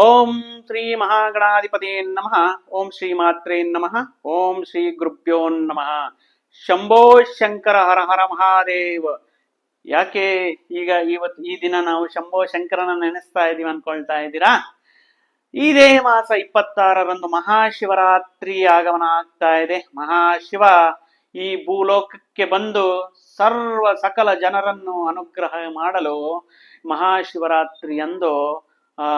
ಓಂ ಶ್ರೀ ಮಹಾಗಣಾಧಿಪತೇ ನಮಃ. ಓಂ ಶ್ರೀ ಮಾತ್ರೇ ನಮಃ. ಓಂ ಶ್ರೀ ಗುರುಭ್ಯೋ ನಮಃ. ಶಂಭೋ ಶಂಕರ ಹರ ಹರ ಮಹಾದೇವ. ಯಾಕೆ ಈಗ ಇವತ್ತು ಈ ದಿನ ನಾವು ಶಂಭೋ ಶಂಕರನ ನೆನೆಸ್ತಾ ಇದೀವಿ ಅನ್ಕೊಳ್ತಾ ಇದ್ದೀರಾ? ಇದೇ ಮಾಸ ಇಪ್ಪತ್ತಾರರಂದು ಮಹಾಶಿವರಾತ್ರಿ ಆಗಮನ ಆಗ್ತಾ ಇದೆ. ಮಹಾಶಿವ ಈ ಭೂಲೋಕಕ್ಕೆ ಬಂದು ಸರ್ವ ಸಕಲ ಜನರನ್ನು ಅನುಗ್ರಹ ಮಾಡಲು ಮಹಾಶಿವರಾತ್ರಿಯಂದು ಆ,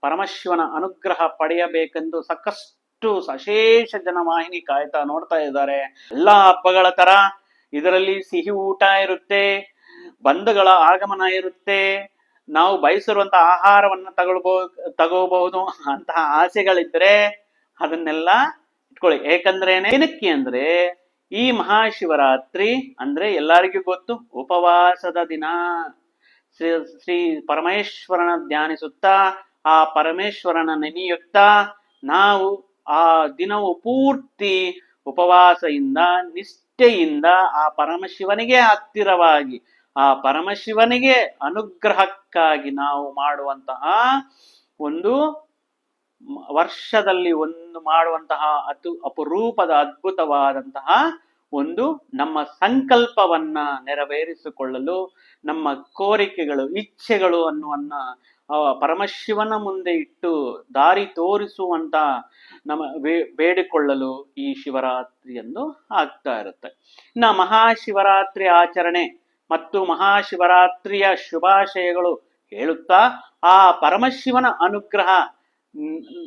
ಪರಮಶಿವನ ಅನುಗ್ರಹ ಪಡೆಯಬೇಕೆಂದು ಸಾಕಷ್ಟು ಸಶೇಷ ಜನವಾಹಿನಿ ಕಾಯ್ತಾ ನೋಡ್ತಾ ಇದ್ದಾರೆ. ಎಲ್ಲಾ ಹಬ್ಬಗಳ ತರ ಇದರಲ್ಲಿ ಸಿಹಿ ಊಟ ಇರುತ್ತೆ, ಬಂಧುಗಳ ಆಗಮನ ಇರುತ್ತೆ, ನಾವು ಬಯಸಿರುವಂತ ಆಹಾರವನ್ನ ತಗೊಳ್ಬೋ, ತಗೋಬಹುದು ಅಂತಹ ಆಸೆಗಳಿದ್ರೆ ಅದನ್ನೆಲ್ಲ ಇಟ್ಕೊಳ್ಳಿ. ಏಕಂದ್ರೆ ಏನಕ್ಕೆ ಅಂದ್ರೆ ಈ ಮಹಾಶಿವರಾತ್ರಿ ಅಂದ್ರೆ ಎಲ್ಲರಿಗೂ ಗೊತ್ತು, ಉಪವಾಸದ ದಿನ. ಶ್ರೀ ಶ್ರೀ ಪರಮೇಶ್ವರನ ಧ್ಯಾನಿಸುತ್ತಾ, ಆ ಪರಮೇಶ್ವರನ ನೆನೆಯುತ್ತಾ, ನಾವು ಆ ದಿನವು ಪೂರ್ತಿ ಉಪವಾಸದಿಂದ, ನಿಷ್ಠೆಯಿಂದ ಆ ಪರಮಶಿವನಿಗೆ ಹತ್ತಿರವಾಗಿ, ಆ ಪರಮಶಿವನಿಗೆ ಅನುಗ್ರಹಕ್ಕಾಗಿ ನಾವು ಮಾಡುವಂತಹ ಒಂದು ವರ್ಷದಲ್ಲಿ ಒಂದು ಮಾಡುವಂತಹ ಅತು ಅಪರೂಪದ ಅದ್ಭುತವಾದಂತಹ ಒಂದು ನಮ್ಮ ಸಂಕಲ್ಪವನ್ನ ನೆರವೇರಿಸಿಕೊಳ್ಳಲು, ನಮ್ಮ ಕೋರಿಕೆಗಳು, ಇಚ್ಛೆಗಳು ಅನ್ನುವನ್ನ ಪರಮಶಿವನ ಮುಂದೆ ಇಟ್ಟು ದಾರಿ ತೋರಿಸುವಂತ ನಮ್ಮ ಬೇಡಿಕೊಳ್ಳಲು ಈ ಶಿವರಾತ್ರಿಯನ್ನು ಆಗ್ತಾ ಇರುತ್ತೆ. ಇನ್ನ ಮಹಾಶಿವರಾತ್ರಿ ಆಚರಣೆ ಮತ್ತು ಮಹಾಶಿವರಾತ್ರಿಯ ಶುಭಾಶಯಗಳು ಹೇಳುತ್ತಾ, ಆ ಪರಮಶಿವನ ಅನುಗ್ರಹ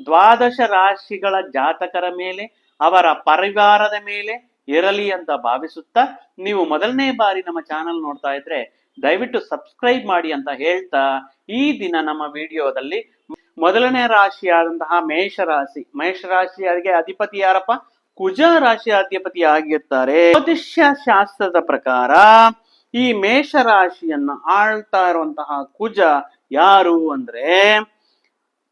ದ್ವಾದಶ ರಾಶಿಗಳ ಜಾತಕರ ಮೇಲೆ, ಅವರ ಪರಿವಾರದ ಮೇಲೆ ಇರಲಿ ಅಂತ ಭಾವಿಸುತ್ತಾ ನೀವು ಮೊದಲನೇ ಬಾರಿ ನಮ್ಮ ಚಾನಲ್ ನೋಡ್ತಾ ಇದ್ರೆ ದಯವಿಟ್ಟು ಸಬ್ಸ್ಕ್ರೈಬ್ ಮಾಡಿ ಅಂತ ಹೇಳ್ತಾ ಈ ದಿನ ನಮ್ಮ ವಿಡಿಯೋದಲ್ಲಿ ಮೊದಲನೇ ರಾಶಿಯಾದಂತಹ ಮೇಷರಾಶಿ ಮೇಷರಾಶಿಯವರಿಗೆ ಅಧಿಪತಿ ಯಾರಪ್ಪ? ಕುಜ ರಾಶಿ ಅಧಿಪತಿ ಆಗಿರ್ತಾರೆ. ಜ್ಯೋತಿಷ್ಯ ಶಾಸ್ತ್ರದ ಪ್ರಕಾರ ಈ ಮೇಷರಾಶಿಯನ್ನ ಆಳ್ತಾ ಇರುವಂತಹ ಕುಜ ಯಾರು ಅಂದ್ರೆ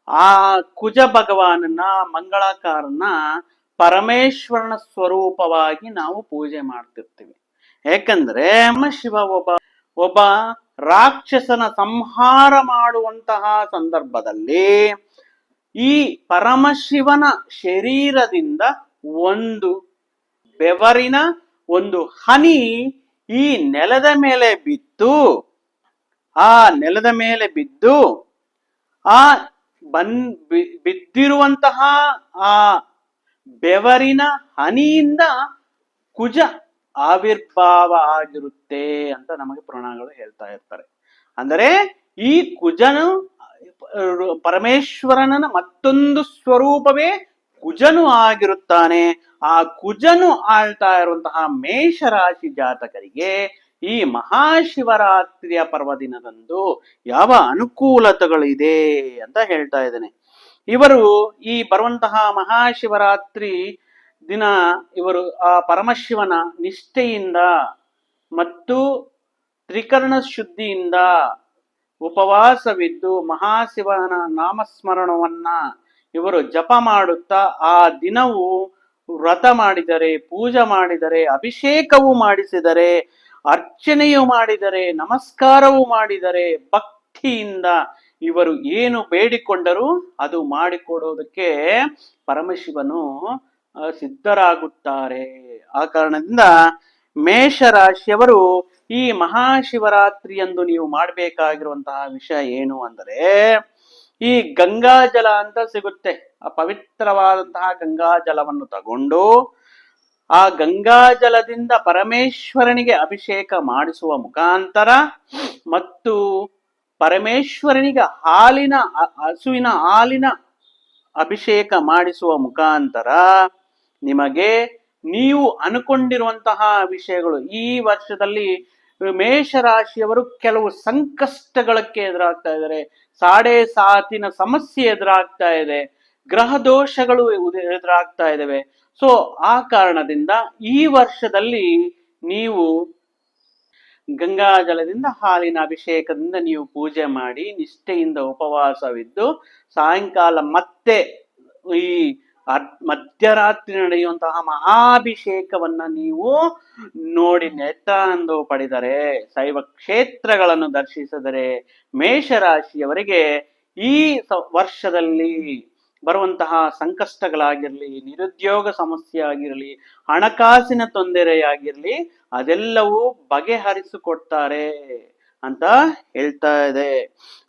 ಆ ಕುಜ ಭಗವಾನನ ಮಂಗಳಕಾರನ ಪರಮೇಶ್ವರನ ಸ್ವರೂಪವಾಗಿ ನಾವು ಪೂಜೆ ಮಾಡ್ತಿರ್ತೀವಿ. ಯಾಕಂದ್ರೆ ನಮ್ಮ ಶಿವ ಒಬ್ಬ ಒಬ್ಬ ರಾಕ್ಷಸನ ಸಂಹಾರ ಮಾಡುವಂತಹ ಸಂದರ್ಭದಲ್ಲಿ ಈ ಪರಮಶಿವನ ಶರೀರದಿಂದ ಒಂದು ಬೆವರಿನ ಒಂದು ಹನಿ ಈ ನೆಲದ ಮೇಲೆ ಬಿತ್ತು. ಆ ನೆಲದ ಮೇಲೆ ಬಿದ್ದು, ಆ ಬನ್ ಬಿದ್ದಿರುವಂತಹ ಆ ಬೆವರಿನ ಹನಿಯಿಂದ ಕುಜ ಆವಿರ್ಭಾವ ಆಗಿರುತ್ತೆ ಅಂತ ನಮಗೆ ಪುರಾಣಗಳು ಹೇಳ್ತಾ ಇರ್ತಾರೆ. ಅಂದರೆ ಈ ಕುಜನು ಪರಮೇಶ್ವರನ ಮತ್ತೊಂದು ಸ್ವರೂಪವೇ ಕುಜನು ಆಗಿರುತ್ತಾನೆ. ಆ ಕುಜನು ಆಳ್ತಾ ಇರುವಂತಹ ಮೇಷರಾಶಿ ಜಾತಕರಿಗೆ ಈ ಮಹಾಶಿವರಾತ್ರಿಯ ಪರ್ವದಿನದಂದು ಯಾವ ಅನುಕೂಲತೆಗಳಿದೆ ಅಂತ ಹೇಳ್ತಾ ಇದ್ದೇನೆ. ಇವರು ಈ ಬರುವಂತಹ ಮಹಾಶಿವರಾತ್ರಿ ದಿನ ಇವರು ಆ ಪರಮಶಿವನ ನಿಷ್ಠೆಯಿಂದ ಮತ್ತು ತ್ರಿಕರಣ ಶುದ್ಧಿಯಿಂದ ಉಪವಾಸವಿದ್ದು ಮಹಾಶಿವನ ನಾಮಸ್ಮರಣವನ್ನ ಇವರು ಜಪ ಮಾಡುತ್ತಾ ಆ ದಿನವು ವ್ರತ ಮಾಡಿದರೆ, ಪೂಜೆ ಮಾಡಿದರೆ, ಅಭಿಷೇಕವು ಮಾಡಿಸಿದರೆ, ಅರ್ಚನೆಯು ಮಾಡಿದರೆ, ನಮಸ್ಕಾರವು ಮಾಡಿದರೆ ಭಕ್ತಿಯಿಂದ ಇವರು ಏನು ಬೇಡಿಕೊಂಡರೂ ಅದು ಮಾಡಿಕೊಡೋದಕ್ಕೆ ಪರಮಶಿವನು ಸಿದ್ಧರಾಗುತ್ತಾರೆ. ಆ ಕಾರಣದಿಂದ ಮೇಷರಾಶಿಯವರು ಈ ಮಹಾಶಿವರಾತ್ರಿಯಂದು ನೀವು ಮಾಡಬೇಕಾಗಿರುವಂತಹ ವಿಷಯ ಏನು ಅಂದರೆ, ಈ ಗಂಗಾಜಲ ಅಂತ ಸಿಗುತ್ತೆ. ಆ ಪವಿತ್ರವಾದಂತಹ ಗಂಗಾಜಲವನ್ನು ತಗೊಂಡು ಆ ಗಂಗಾಜಲದಿಂದ ಪರಮೇಶ್ವರನಿಗೆ ಅಭಿಷೇಕ ಮಾಡಿಸುವ ಮುಖಾಂತರ ಮತ್ತು ಪರಮೇಶ್ವರನಿಗೆ ಹಾಲಿನ, ಹಸುವಿನ ಹಾಲಿನ ಅಭಿಷೇಕ ಮಾಡಿಸುವ ಮುಖಾಂತರ ನಿಮಗೆ ನೀವು ಅನುಕೊಂಡಿರುವಂತಹ ವಿಷಯಗಳು ಈ ವರ್ಷದಲ್ಲಿ ಮೇಷರಾಶಿಯವರು ಕೆಲವು ಸಂಕಷ್ಟಗಳಕ್ಕೆ ಎದುರಾಗ್ತಾ ಇದ್ದಾರೆ. ಸಾಡೆ ಸಾತಿನ ಸಮಸ್ಯೆ ಎದುರಾಗ್ತಾ ಇದೆ. ಗ್ರಹ ದೋಷಗಳು ಎದುರಾಗ್ತಾ ಇದ್ದಾವೆ. ಸೊ ಆ ಕಾರಣದಿಂದ ಈ ವರ್ಷದಲ್ಲಿ ನೀವು ಗಂಗಾಜಲದಿಂದ ಹಾಲಿನ ಅಭಿಷೇಕದಿಂದ ನೀವು ಪೂಜೆ ಮಾಡಿ ನಿಷ್ಠೆಯಿಂದ ಉಪವಾಸವಿದ್ದು ಸಾಯಂಕಾಲ ಮತ್ತೆ ಈ ಮಧ್ಯರಾತ್ರಿ ನಡೆಯುವಂತಹ ಮಹಾಭಿಷೇಕವನ್ನ ನೀವು ನೋಡಿ ನೆತ್ತಾನಂದವು ಪಡೆದರೆ ಶೈವ ಕ್ಷೇತ್ರಗಳನ್ನು ದರ್ಶಿಸಿದರೆ ಮೇಷರಾಶಿಯವರಿಗೆ ಈ ವರ್ಷದಲ್ಲಿ ಬರುವಂತಹ ಸಂಕಷ್ಟಗಳಾಗಿರ್ಲಿ, ನಿರುದ್ಯೋಗ ಸಮಸ್ಯೆ ಆಗಿರಲಿ ಹಣಕಾಸಿನ ತೊಂದರೆಯಾಗಿರ್ಲಿ, ಅದೆಲ್ಲವೂ ಬಗೆಹರಿಸಿಕೊಡ್ತಾರೆ ಅಂತ ಹೇಳ್ತಾ ಇದೆ.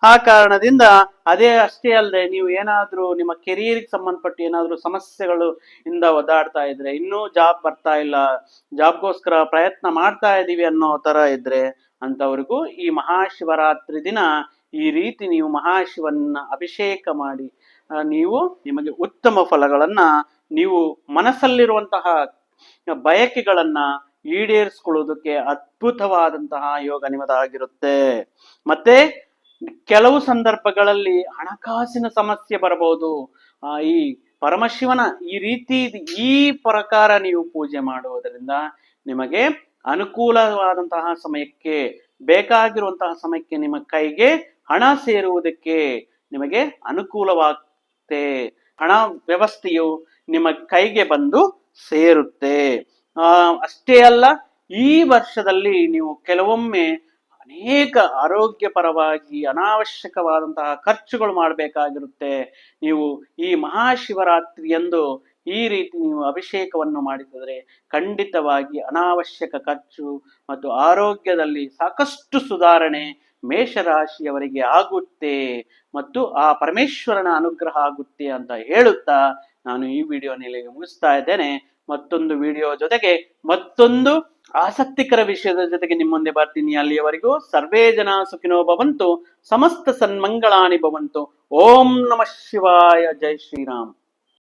ಆ ಕಾರಣದಿಂದ ಅದೇ ಅಷ್ಟೇ ಅಲ್ಲದೆ ನೀವು ಏನಾದ್ರೂ ನಿಮ್ಮ ಕೆರಿಯರ್ಗೆ ಸಂಬಂಧಪಟ್ಟ ಏನಾದ್ರೂ ಸಮಸ್ಯೆಗಳು ಇಂದ ಒದ್ದಾಡ್ತಾ ಇದ್ರೆ, ಇನ್ನೂ ಜಾಬ್ ಬರ್ತಾ ಇಲ್ಲ, ಜಾಬ್ಗೋಸ್ಕರ ಪ್ರಯತ್ನ ಮಾಡ್ತಾ ಇದ್ದೀವಿ ಅನ್ನೋ ತರ ಇದ್ರೆ ಅಂತವ್ರಿಗೂ ಈ ಮಹಾಶಿವರಾತ್ರಿ ದಿನ ಈ ರೀತಿ ನೀವು ಮಹಾಶಿವನ್ನ ಅಭಿಷೇಕ ಮಾಡಿ ನೀವು ನಿಮಗೆ ಉತ್ತಮ ಫಲಗಳನ್ನ ನೀವು ಮನಸ್ಸಲ್ಲಿರುವಂತಹ ಬಯಕೆಗಳನ್ನ ಈಡೇರಿಸ್ಕೊಳ್ಳೋದಕ್ಕೆ ಅದ್ಭುತವಾದಂತಹ ಯೋಗ ನಿಮ್ಮದಾಗಿರುತ್ತೆ. ಮತ್ತೆ ಕೆಲವು ಸಂದರ್ಭಗಳಲ್ಲಿ ಹಣಕಾಸಿನ ಸಮಸ್ಯೆ ಬರಬಹುದು. ಆ, ಈ ಪರಮಶಿವನ ಈ ರೀತಿ ಈ ಪ್ರಕಾರ ನೀವು ಪೂಜೆ ಮಾಡುವುದರಿಂದ ನಿಮಗೆ ಅನುಕೂಲವಾದಂತಹ ಸಮಯಕ್ಕೆ ಬೇಕಾಗಿರುವಂತಹ ಸಮಯಕ್ಕೆ ನಿಮ್ಮ ಕೈಗೆ ಹಣ ಸೇರುವುದಕ್ಕೆ ನಿಮಗೆ ಅನುಕೂಲವಾಗುತ್ತೆ ಹಣ ವ್ಯವಸ್ಥೆಯು ನಿಮ್ಮ ಕೈಗೆ ಬಂದು ಸೇರುತ್ತೆ. ಆ, ಅಷ್ಟೇ ಅಲ್ಲ ಈ ವರ್ಷದಲ್ಲಿ ನೀವು ಕೆಲವೊಮ್ಮೆ ಅನೇಕ ಆರೋಗ್ಯಪರವಾಗಿ ಅನಾವಶ್ಯಕವಾದಂತಹ ಖರ್ಚುಗಳು ಮಾಡಬೇಕಾಗಿರುತ್ತೆ. ನೀವು ಈ ಮಹಾಶಿವರಾತ್ರಿಯಂದು ಈ ರೀತಿ ನೀವು ಅಭಿಷೇಕವನ್ನು ಮಾಡಿದರೆ ಖಂಡಿತವಾಗಿ ಅನಾವಶ್ಯಕ ಖರ್ಚು ಮತ್ತು ಆರೋಗ್ಯದಲ್ಲಿ ಸಾಕಷ್ಟು ಸುಧಾರಣೆ ಮೇಷರಾಶಿಯವರಿಗೆ ಆಗುತ್ತೆ ಮತ್ತು ಆ ಪರಮೇಶ್ವರನ ಅನುಗ್ರಹ ಆಗುತ್ತೆ ಅಂತ ಹೇಳುತ್ತಾ ನಾನು ಈ ವಿಡಿಯೋನಲ್ಲಿ ಮುಗಿಸ್ತಾ ಇದ್ದೇನೆ. ಮತ್ತೊಂದು ವಿಡಿಯೋ ಜೊತೆಗೆ ಮತ್ತೊಂದು ಆಸಕ್ತಿಕರ ವಿಷಯದ ಜೊತೆಗೆ ನಿಮ್ಮ ಮುಂದೆ ಬರ್ತೀನಿ. ಅಲ್ಲಿಯವರೆಗೂ ಸರ್ವೇ ಜನ ಸುಖಿನೋ ಭವಂತು, ಸಮಸ್ತ ಸನ್ಮಂಗಳಾನಿ ಭವಂತು. ಓಂ ನಮಃ ಶಿವಾಯ. ಜೈ ಶ್ರೀರಾಮ್.